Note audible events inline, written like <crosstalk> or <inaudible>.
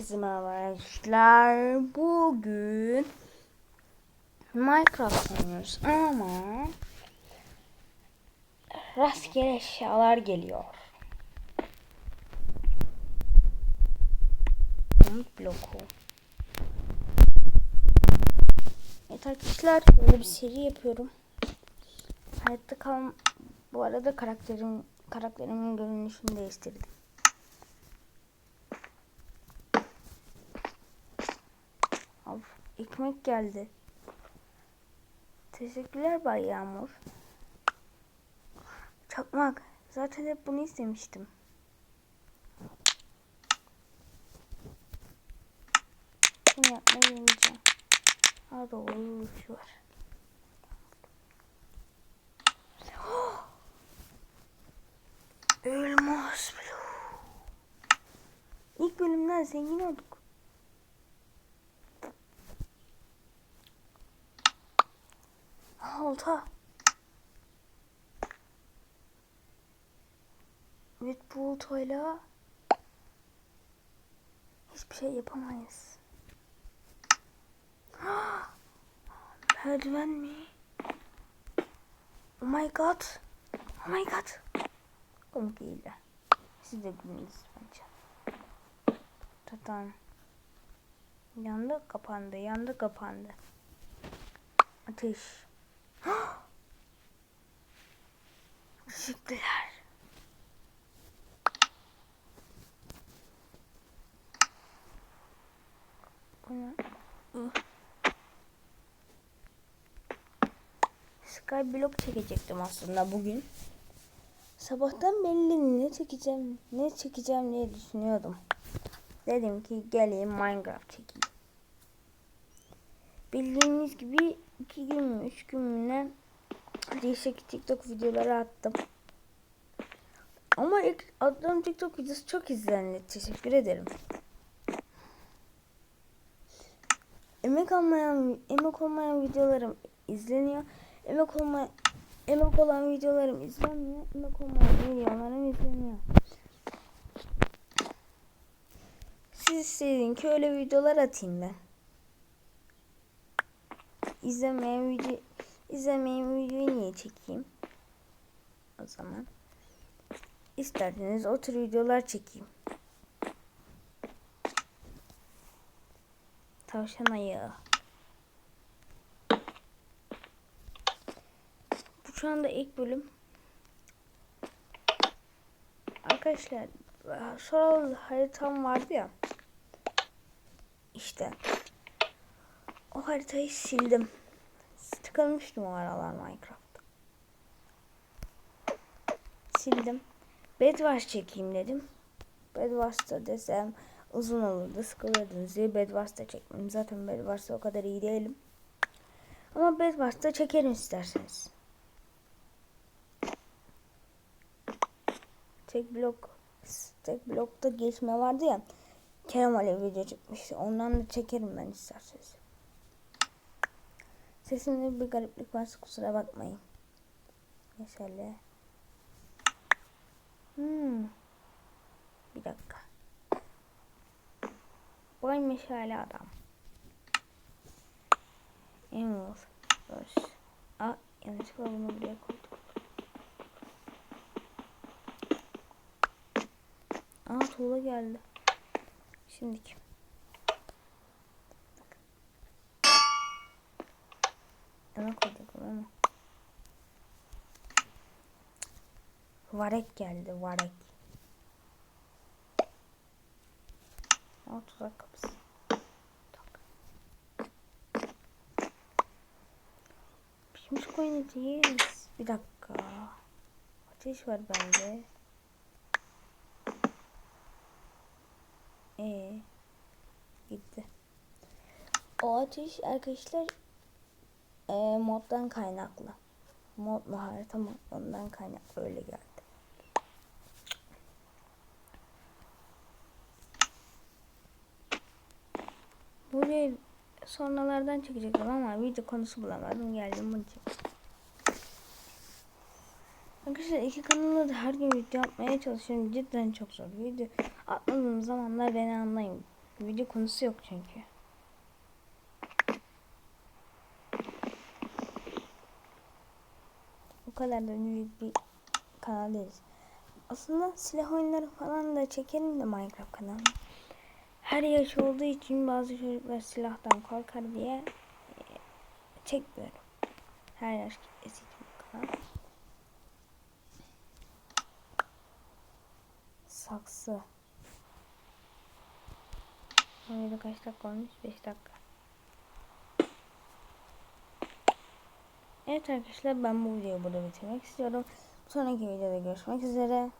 Herkese merhaba arkadaşlar. Bugün Minecraft oynuyoruz ama rastgele eşyalar geliyor. Bloku. Evet arkadaşlar böyle bir seri yapıyorum. Hayatta kalan bu arada karakterim karakterimin görünüşünü değiştirdim. Ekmek geldi. Teşekkürler Bay Yağmur. Çakmak. Zaten hep bunu istemiştim. Bunu yapmayı deneyeceğim. Ha doğru şu var. <gasps> Elmas bloğu. İlk bölümden zengin olduk. Olta. Evet bu oltayla hiçbir şey yapamayız. <gasps> Merdiven mi? Oh my god. Oh my god. Komik değil de. Siz de gülmeniz bence. Tatan. Yandı kapandı. Yandı kapandı. Ateş. Teşekkürler. Skyblock çekecektim aslında bugün. Sabahtan belli ne çekeceğim, ne çekeceğim diye düşünüyordum. Dedim ki geleyim Minecraft çekeyim. Bildiğiniz gibi iki gün mü, üç gün mü ne değişik TikTok videoları attım. Ama ilk attığım TikTok videosu çok izlendi. Teşekkür ederim. Emek almayan, emek olmayan videolarım izleniyor. Emek olmayan, emek olan videolarım izlenmiyor. Emek olmayan videolarım izleniyor. Siz istedin ki öyle videolar atayım ben. İzlemeyen video izlemeyen videoyu niye çekeyim? O zaman isterseniz o tür videolar çekeyim. Tavşan ayağı. Bu şu anda ilk bölüm. Arkadaşlar soral haritam vardı ya. İşte o haritayı sildim. Tıkanmıştım o aralar Minecraft'ta. Sildim. Bedwars çekeyim dedim. Bedwars'ta desem uzun olurdu sıkılırdınız diye Bedwars'ta çekmedim. Zaten Bedwars'ta o kadar iyi değilim. Ama Bedwars'ta çekerim isterseniz. Tek blok tek blokta geçme vardı ya. Kerem Ali video çıkmıştı. Ondan da çekerim ben isterseniz. Sesimde bir gariplik varsa kusura bakmayın. Mesela. Hmm. Bir dakika. Boy meşale adam. Emerald. Dur. Aa yanlışlıkla bunu buraya koyduk. Aa tuğla geldi. Şimdiki. Yana koyduk ama. Varek geldi varek. Aa tuzak kapısı. Tak. Pişmiş koyun eti yeriz. Bir dakika. Ateş var bende. Ee, gitti. O ateş arkadaşlar e, moddan kaynaklı. Mod harita mı? Ondan kaynaklı öyle geldi. Buraya sonralardan çekecektim ama video konusu bulamadım. Geldim bunu çektim. Arkadaşlar iki kanalda da her gün video yapmaya çalışıyorum. Cidden çok zor. Video atmadığım zamanlar beni anlayın. Video konusu yok çünkü. O kadar da büyük bir kanal. Aslında silah oyunları falan da çekelim de Minecraft kanalı. Her yaş olduğu için bazı çocuklar silahtan korkar diye e, çekmiyorum. Her yaş kitlesi bu kanal. Saksı. Orada kaç dakika olmuş? 5 dakika. Evet arkadaşlar ben bu videoyu burada bitirmek istiyorum. Sonraki videoda görüşmek üzere.